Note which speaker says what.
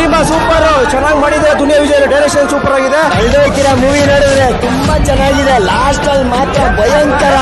Speaker 1: Bima super ಚೆನ್ನಾಗಿ ಮಾಡಿದೆ Duniya Vijay direction super ಆಗಿದೆ.
Speaker 2: ಮೂವಿ ನೋಡಿದ್ರೆ ತುಂಬಾ ಚೆನ್ನಾಗಿದೆ. ಲಾಸ್ಟ್ ಅಲ್ಲಿ ಮಾತ್ರ ಭಯಂಕರ.